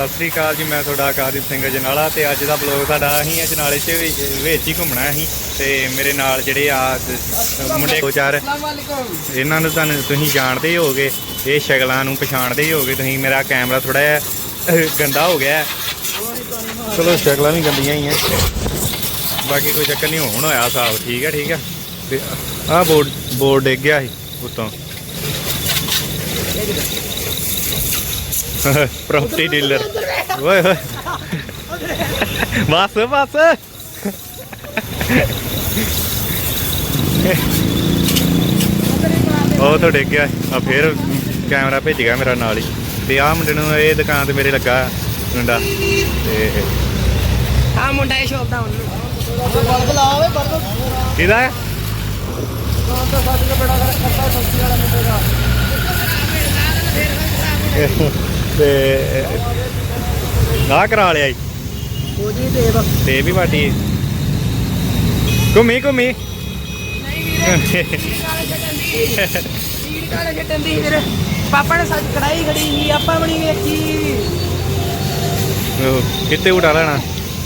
ਸਤਿ ਸ੍ਰੀ ਅਕਾਲ ਜੀ, ਮੈਂ ਤੁਹਾਡਾ ਆਕਾਰਦੀਪ ਸਿੰਘ ਜਨਾਲਾ ਤੇ ਅੱਜ ਦਾ ਬਲੌਗ ਸਾਡਾ ਅਸੀਂ ਅਜਨਾਲੇ 'ਚ ਵੀ- ਵਿੱਚ ਹੀ ਘੁੰਮਣਾ ਅਸੀਂ ਤੇ ਮੇਰੇ ਨਾਲ ਜਿਹੜੇ ਆ ਮੁੰਡੇ ਦੋ ਚਾਰ, ਇਹਨਾਂ ਨੂੰ ਤੁਹਾਨੂੰ ਤੁਸੀਂ ਜਾਣਦੇ ਹੀ ਹੋਗੇ ਇਹ ਸ਼ਕਲਾਂ ਨੂੰ ਪਛਾਣਦੇ ਹੀ ਹੋਗੇ ਤੁਸੀਂ ਮੇਰਾ ਕੈਮਰਾ ਥੋੜਾ ਜਿਹਾ ਗੰਦਾ ਹੋ ਗਿਆ। ਚਲੋ ਸ਼ਕਲਾਂ ਵੀ ਗੰਦੀਆਂ ਹੀ ਆ। ਬਾਕੀ ਕੋਈ ਚੱਕਰ ਨਹੀਂ, ਹੋਣ ਹੋਇਆ ਸਾਫ਼ ਠੀਕ ਹੈ ਠੀਕ ਹੈ ਤੇ ਆਹ ਬੋਰਡ ਬੋਰਡ ਡਿੱਗ ਗਿਆ ਸੀ ਉੱਤੋਂ। ਪ੍ਰਾਪਰਟੀ ਡੀਲਰ ਓਏ ਹੋਏ ਬਸ ਬਸ ਉਹ ਤਾਂ ਡਿੱਗ ਗਿਆ ਆ ਫੇਰ ਕੈਮਰਾ ਭੇਜ ਗਿਆ ਮੇਰਾ ਨਾਲ ਹੀ। ਤੇ ਆਹ ਮੁੰਡੇ ਨੂੰ ਇਹ ਦੁਕਾਨ ਤੇ ਮੇਰੇ ਲੱਗਾ ਮੁੰਡਾ। ਤੇ ਆ ਮੁੰਡਾ ਇਹ ਸ਼ੋਪ ਦਾ ਹੁਣ ਬਲਬ ਲਾ ਓਏ ਬਲਬ ਕਿਹਦਾ ਹੈ ਤਾਂ ਸਾਡੇ ਬੜਾ ਖੱਟਾ ਸਬਜ਼ੀ ਵਾਲਾ ਮੁੰਡੇ ਦਾ। ਤੇ ਆਹ ਕਰਾ ਲਿਆ ਜੀ। ਦੇਵ ਤੇ ਵੀ ਵਾਟੀ ਘੁੰਮੀ ਘੁੰਮੀ? ਨਹੀਂ ਵੀਰੇ ਦੀ ਵੀਰੇ ਪਾਪਾ ਨੇ ਸੱਚ ਕੜਾਈ ਖੜੀ ਸੀ ਆਪਾਂ ਬਣੀ ਵੇਖੀ। ਉਹ ਕਿੱਥੇ ਉਡਾ ਲੈਣਾ?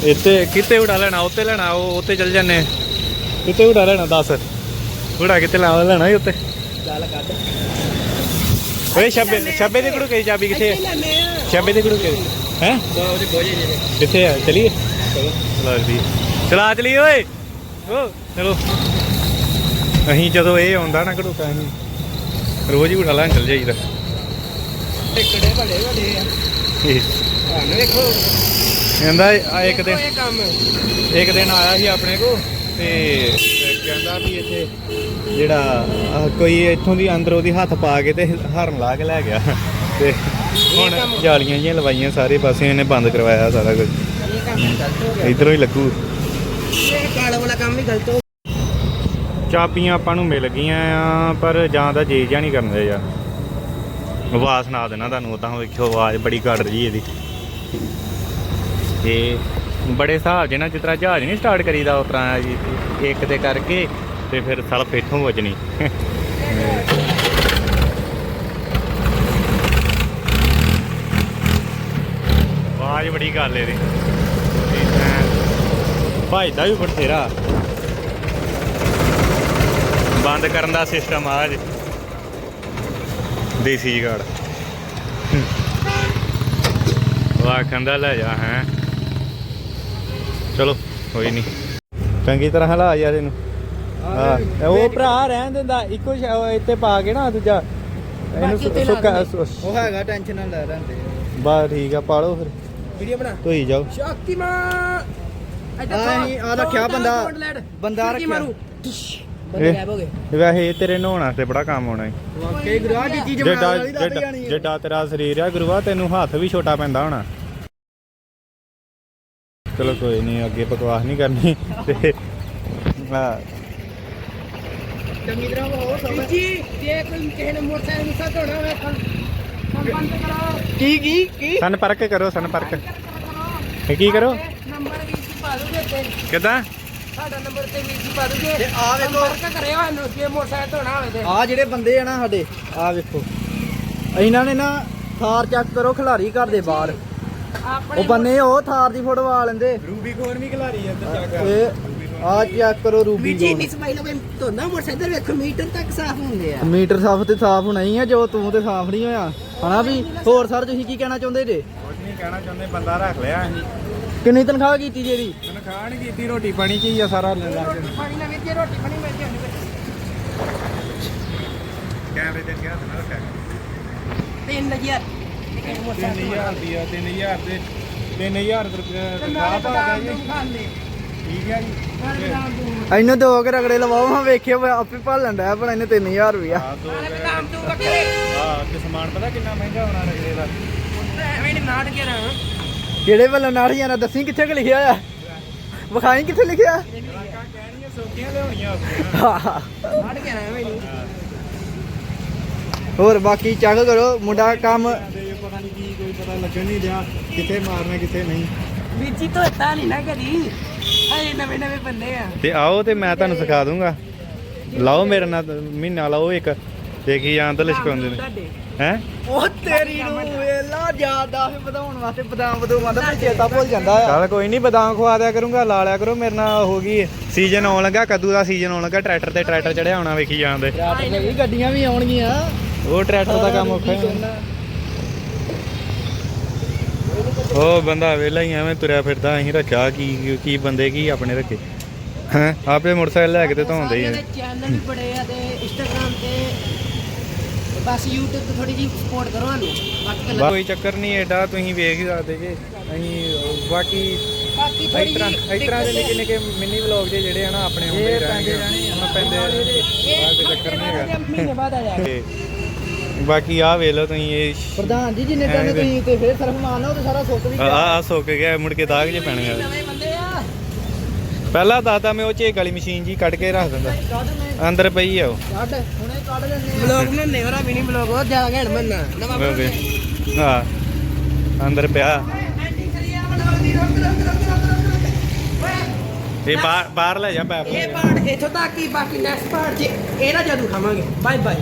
ਇੱਥੇ ਕਿੱਥੇ ਉਡਾ ਲੈਣਾ? ਉੱਤੇ ਲੈਣਾ ਉਹ ਉੱਤੇ ਚੱਲ ਜਾਂਦੇ। ਕਿੱਥੇ ਉਡਾ ਲੈਣਾ? ਦੱਸ। ਉਡਾ ਕਿੱਥੇ ਲਾ ਲੈਣਾ ਉੱਤੇ ਗੱਲ ਕੱਢ। ਓਏ ਛੱਬੇ ਛੱਬੇ ਦੇ ਕੋਲ ਕਿਹੜੀ ਚਾਬੀ ਕਿੱਥੇ ਹੈ ਛੱਬੇ ਦੇ ਕੋਲ ਕਿਹੜੀ ਹੈ ਕਿੱਥੇ ਆ ਚਲੀਏ ਚਲੋ ਜੀ ਚਲਾ ਚਲੀਏ ਓਏ ਓ ਚਲੋ ਅਸੀਂ ਜਦੋਂ ਇਹ ਆਉਂਦਾ ਨਾ ਘੜੂਕਾ ਅਸੀਂ ਰੋਜ਼ ਹੀ ਉਡਾ ਲੈਣ ਚੱਲ ਜਾਈਦਾ ਟਿਕੜੇ ਬੜੇ ਬੜੇ ਆ ਇਹ ਤੁਹਾਨੂੰ ਵੇਖੋ ਕਹਿੰਦਾ ਇੱਕ ਦਿਨ ਇੱਕ ਦਿਨ ਆਇਆ ਸੀ ਆਪਣੇ ਕੋ ਤੇ ਕਹਿੰਦਾ ਵੀ ਇੱਥੇ ਜਿਹੜਾ ਕੋਈ ਇੱਥੋਂ ਦੀ ਅੰਦਰ ਉਹਦੀ ਹੱਥ ਪਾ ਕੇ ਤੇ ਹਰਨ ਲਾ ਕੇ ਲੈ ਗਿਆ। ਤੇ ਹੁਣ ਜਾਲੀਆਂ ਜੀਆਂ ਲਵਾਈਆਂ ਸਾਰੇ ਪਾਸੇ ਇਹਨੇ ਬੰਦ ਕਰਵਾਇਆ ਸਾਰਾ ਕੁਝ। ਇਧਰੋਂ ਹੀ ਲੱਗੂ। ਚਾਬੀਆਂ ਆਪਾਂ ਨੂੰ ਮਿਲ ਗਈਆਂ ਆ ਪਰ ਜਾਂ ਦਾ ਜੀ ਜਾਂ ਨਹੀਂ ਕਰਦੇ ਯਾਰ ਆਵਾਜ਼ ਸੁਣਾ ਦੇਣਾ ਤੁਹਾਨੂੰ ਤਾਂ ਵੇਖਿਓ ਆਵਾਜ਼ ਬੜੀ ਕੱਢ ਰਹੀ ਇਹਦੀ। ਤੇ ਬੜੇ ਹਿਸਾਬ ਜੇ ਨਾ ਜਿਸ ਤਰ੍ਹਾਂ ਜਹਾਜ਼ ਨਹੀਂ ਸਟਾਰਟ ਕਰੀਦਾ, ਉਸ ਤਰ੍ਹਾਂ ਜੀ, ਇੱਕ ਤੇ ਕਰਕੇ ਤੇ ਫਿਰ ਸਲਫ ਇੱਥੋਂ ਵੱਜਣੀ। ਆਵਾਜ਼ ਬੜੀ ਗੱਲ ਇਹਦੀ। ਤੇ ਮੈਂ ਵੀ ਬਥੇਰਾ। ਬੰਦ ਕਰਨ ਦਾ ਸਿਸਟਮ ਆ ਅੱਜ। ਦੇਸੀ ਗਾੜ ਵਾਹ ਕੰਦਾ ਲੈ ਜਾ, ਹੈ। ਚਲੋ ਕੋਈ ਨਹੀਂ ਚੰਗੀ ਤਰ੍ਹਾਂ ਹਲਾ ਯਾਰ ਇਹਨੂੰ। ਹਾਂ ਉਹ ਭਰਾ ਰਹਿਣ ਦਿੰਦਾ ਇੱਕੋ ਇੱਥੇ ਪਾ ਕੇ ਨਾ ਦੂਜਾ। ਇਹਨੂੰ ਸੁੱਕਾ ਉਹ ਹੈਗਾ ਟੈਨਸ਼ਨ ਨਾਲ ਲੈ ਰਹਿੰਦੇ ਬਸ ਠੀਕ ਆ ਪਾ ਲਓ ਫਿਰ। ਵੀਡੀਓ ਬਣਾ। ਧੋਈ ਜਾਓ। ਸ਼ਕਤੀਮਾਨ ਆਹ ਤੋਂ- ਤੋਂ ਰੱਖਿਆ ਬੰਦਾ-। ਬੰਦਾ ਰੱਖਿਆ। ਵੈਸੇ ਇਹ ਤੇਰੇ ਨਹਾਉਣ ਵਾਸਤੇ ਬੜਾ ਕੰਮ ਆਉਣਾ ਹੈ ਵਾਕਈ ਗੁਰਾ ਕੀ ਚੀਜ਼ ਵਾਲੀ ਦੱਸ ਜਿੱਡਾ- ਜਾਣੀ ਹੈ ਜਿੱਡਾ ਤੇਰਾ ਸਰੀਰ ਆ ਗੁਰੂਆ ਤੈਨੂੰ ਹੱਥ ਵੀ ਛੋਟਾ ਪੈਂਦਾ ਹੋਣਾ। ਚਲੋ ਕੋਈ ਨਹੀਂ ਅੱਗੇ ਬਕਵਾਸ ਨਹੀਂ ਕਰਨੀ। ਤੇ ਹਾਂ। ਚੰਗੀ ਤਰ੍ਹਾਂ ਉਹ ਸਭ। ਜੀ ਜੇ ਕੋਈ ਕਿਸੇ ਨੇ ਮੋਟਰਸਾਈਕਲ ਮੁੱਸਾ ਧੋਣਾ ਹੋਵੇ ਤਾਂ ਬੰਦ ਕਰੋ ਕੀ ਕੀ ਕੀ? ਸੰਪਰਕ ਕਰੋ ਸੰਪਰਕ ਕੀ ਕਰੋ? ਨੰਬਰ ਵੀ ਸੀ ਪਾ ਦੋਗੇ ਤੇ ਕਿਦਾਂ? ਸਾਡਾ ਨੰਬਰ ਤੇ ਵੀ ਸੀ ਪਾ ਦੋਗੇ। ਤੇ ਆਹ ਵੇਖੋ। ਸੰਪਰਕ ਕਰਿਓ ਸਾਨੂੰ ਜੇ ਮੋਟਰਸਾਈਕਲ ਧੋਣਾ ਹੋਵੇ ਤੇ। ਆ ਜਿਹੜੇ ਬੰਦੇ ਆ ਨਾ ਸਾਡੇ ਆ ਵੇਖੋ। ਇਹਨਾਂ ਨੇ ਨਾ ਥਾਰ ਚੈੱਕ ਕਰੋ ਖਿਲਾਰੀ ਘਰ ਦੇ ਬਾਹਰ। ਆਪਣੇ ਉਹ ਬੰਨੇ ਉਹ ਥਾਰ ਦੀ ਫੋਟੋ ਆ ਲੈਂਦੇ। ਰੂਬੀ ਕੋਨ ਵੀ ਖਿਲਾਰੀ ਆ ਇਹ ਆ ਚੈੱਕ ਕਰੋ ਰੂਬੀ ਵੀ ਜੀ ਗੋਲ। ਨਹੀਂ ਸਮਾਈ ਲਵੇ ਧੋਣਾ ਮੋਟਰਸਾਈਕਲ ਵੇਖੋ ਮੀਟਰ ਤੱਕ ਸਾਫ਼ ਹੁੰਦੇ ਆ। ਮੀਟਰ ਸਾਫ਼ ਤੇ ਸਾਫ਼ ਹੋਣਾ ਹੀ ਆ ਜੋ ਤੂੰ ਤੇ ਸਾਫ਼ ਨਹੀਂ ਹੋਇਆ। ਹਨਾ ਵੀ ਹੋਰ ਸਰ ਤੁਸੀਂ ਕੀ ਕਹਿਣਾ ਚਾਹੁੰਦੇ ਜੇ? ਕੁਝ ਨਹੀਂ ਕਹਿਣਾ ਚਾਹੁੰਦੇ ਬੰਦਾ ਰੱਖ ਲਿਆ ਅਸੀਂ। ਕਿੰਨੀ ਤਨਖਾਹ ਕੀਤੀ ਜੀ ਇਹਦੀ? ਤਨਖਾਹ ਨਹੀਂ ਕੀਤੀ ਰੋਟੀ ਪਾਣੀ ਕੀ ਆ ਸਾਰਾ ਲੈ ਲਾ ਕੇ ਪਾਣੀ ਵੀਰ ਜੀ ਰੋਟੀ ਬਣੀ ਮਿਲ ਜਾਂਦੀ ਕੈਮਰੇ ਤੇ ਕਿਹਾ ਨਾ ਰੱਖਿਆ। 3000 ਦੀ ਆ 3000 ਦੇ 3000 ਰੁਪਏ ਤੇ ਤਨਖਾਹ ਨਾਲੇ ਭਾ ਬਦਾਮ ਜੀ। ਨੂੰ ਖਾਂਦੇ ਠੀਕ ਆ ਜੀ। ਨਾਲੇ ਬਦਾਮ ਨੂੰ ਇਹਨੂੰ ਦੋ ਕੇ ਰਗੜੇ ਲਵਾਓ ਹਾਂ ਵੇਖਿਓ ਮੈਂ ਆਪੇ ਭਾਲਣ ਡਿਆ ਪਰ ਇਹਨੇ 3000 ਰੁਪਇਆ। ਆ ਦੋ ਨਾਲੇ ਬਦਾਮ ਤੂੰ ਬੱਕਰੇ ਆ ਤੇ ਸਮਾਨ ਪਤਾ ਕਿੰਨਾ ਮਹਿੰਗਾ ਹੋਣਾ ਰਗੜੇ ਦਾ? ਐਵੇਂ ਨਹੀਂ ਨਾਟ ਕੇ ਰਹਾਂ। ਕਿਹੜੇ ਵੱਲੋਂ ਨਾੜੀਆਂ ਨਾ ਦੱਸੀ ਕਿੱਥੇ ਕਿ ਲਿਖਿਆ ਆ? ਵਿਖਾਈ ਕਿੱਥੇ ਲਿਖਿਆ? ਜਵਾਕਾਂ ਕਹਿਣੀਆਂ ਸੌਖੀਆਂ ਲਿਆਉਣੀਆਂ ਆਪਣੀਆਂ ਨਾਟ ਕੇ ਰਹਾਂ ਐਵੇਂ ਨਹੀਂ ਹੋਰ ਬਾਕੀ ਚੈੱਕ ਕਰੋ ਮੁੰਡਾ ਕੰਮ ਪਤਾ ਲੱਗਣ ਨਹੀਂ ਰਿਹਾ ਕਿੱਥੇ ਮਾਰਨਾ ਕਿੱਥੇ ਨਹੀਂ। ਵੀਰ ਜੀ ਧੋਤਾ ਨਹੀਂ ਨਾ ਕਦੀ ਹਜੇ ਨਵੇਂ ਨਵੇਂ ਬੰਦੇ ਆ। ਤੇ ਆਓ ਤੇ ਮੈਂ ਤੁਹਾਨੂੰ ਸਿਖਾ ਦੂੰਗਾ। ਲਾਓ ਮੇਰੇ ਨਾਲ ਮਹੀਨਾ ਲਾਓ ਇੱਕ। ਦੇਖੀ ਜਾਂ ਤਾਂ ਲਿਸ਼ਕਾਉਂਦੇ ਨੇ। ਹੈ? ਉਹ ਤੇਰੀ ਨੂੰ ਵੇਲਾ ਜ਼ਿਆਦਾ ਫੇ ਵਧਾਉਣ ਵਾਸਤੇ ਬਦਾਮ ਬਦੂਮ ਮੈਂ ਚੇਤਾ ਭੁੱਲ ਜਾਂਦਾ ਆ। ਚੱਲ ਕੋਈ ਨਹੀਂ ਬਦਾਮ ਖਵਾ ਦਿਆ ਕਰੂੰਗਾ ਲਾ ਲਿਆ ਕਰੋ ਮੇਰੇ ਨਾਲ ਹੋ ਗਈ ਸੀਜ਼ਨ ਆਉਣ ਲੱਗਾ ਕੱਦੂ ਦਾ ਸੀਜ਼ਨ ਆਉਣ ਲੱਗਾ ਟਰੈਕਟਰ ਤੇ ਟਰੈਕਟਰ ਚੜਿਆ ਹੋਣਾ ਵੇਖੀ ਜਾਂਦੇ ਰਾਤ ਨੂੰ। ਗੱਡੀਆਂ ਵੀ ਆਉਣਗੀਆਂ। ਉਹ ਟਰੈਕਟਰ ਦਾ ਕੰਮ ਔਖਾ ਹੈ। ਉਹ ਬੰਦਾ ਵੇਲਾ ਹੀ ਐਵੇਂ ਤੁਰਿਆ ਫਿਰਦਾ ਅਸੀਂ ਰੱਖਿਆ ਕੀ ਕੀ ਬੰਦੇ ਕੀ ਆਪਣੇ ਰੱਖੇ? ਹੈ? ਆਪੇ ਮੋਟਰਸਾਈਕਲ ਲੈ ਕੇ ਤੇ ਧੋਂਦੇ ਹੀ ਆ। ਚੈਨਲ ਵੀ ਬੜੇ ਆ ਤੇ ਇੰਸਟਾਗ੍ਰਾਮ ਤੇ ਬਸ YouTube ਤੇ ਥੋੜੀ ਜੀ ਸਪੋਰਟ ਕਰੋ ਸਾਨੂੰ। ਕੋਈ ਚੱਕਰ ਨਹੀਂ ਏਡਾ ਤੁਸੀਂ ਵੇਖ ਹੀ ਸਕਦੇ ਜੇ। ਅਸੀਂ ਬਾਕੀ ਬਾਕੀ ਇਸ ਥੋੜੀ ਤਰ੍ਹਾਂ ਇਸ ਤਰ੍ਹਾਂ ਦੇ ਨਿੱਕੇ ਨਿੱਕੇ ਮਿੰਨੀ ਵਲੌਗ ਜੇ ਜਿਹੜੇ ਆ ਨਾ ਆਪਣੇ ਇਹ ਰਹਿਣਗੇ। ਪੈਂਦੇ ਆ। ਉਹਨਾਂ ਪੈਂਦੇ ਕੋਈ ਚੱਕਰ ਨਹੀਂ ਹੈਗਾ। ਮਹੀਨੇ ਬਾਅਦ ਆ ਜਾਏਗਾ ਤੇ ਬਾਕੀ ਆ ਵੇਖ ਲਓ ਤੁਸੀਂ ਇਹ ਪ੍ਰਧਾਨ ਜੀ ਜਿੰਨੇ ਟਾਈਮ ਤੁਸੀਂ ਤੇ ਫੇਰ ਸਰਫ ਮਾਰਨਾ ਉਹ ਤੇ ਸਾਰਾ ਸੁੱਕ ਵੀ ਆ ਆ ਸੁੱਕ ਗਿਆ ਮੁੜ ਕੇ ਦਾਗ ਜੇ ਪੈਣੇ ਆ ਨਵੇਂ ਬੰਦੇ ਆ। ਪਹਿਲਾਂ ਦਾਦਾ ਮੈਂ ਉਹ ਚ ਗਲੀ ਮਸ਼ੀਨ ਜੀ ਕੱਢ ਕੇ ਰੱਖ ਦਿੰਦਾ। ਕੱਢ ਮੈਂ। ਅੰਦਰ ਪਈ ਆ ਉਹ। ਕੱਢ ਹੁਣੇ ਕੱਢ ਲੈਣੇ ਬਲੌਗ ਬਣਾਉਂਦੇ ਹੋਰਾ ਮਿਨੀ ਬਲੌਗ ਉਹ ਜ਼ਿਆਦਾ ਘੈਂਟ ਬਣਨਾ ਨਵਾਂ ਵੇ- ਵੇ। ਬਣਾਉਂਦੇ ਹਾਂ। ਅੰਦਰ ਪਿਆ। ਇਹ ਬਾਹਰ ਬਾਹਰ ਲੈ ਜਾ ਪੈਪ। ਇਹ ਪਾਰਟ ਇੱਥੋਂ ਤੱਕ ਹੀ ਬਾਕੀ ਨੈਕਸਟ ਪਾਰਟ 'ਚ ਇਹਦਾ ਜਾਦੂ ਖਾਵਾਂਗੇ। Bye bye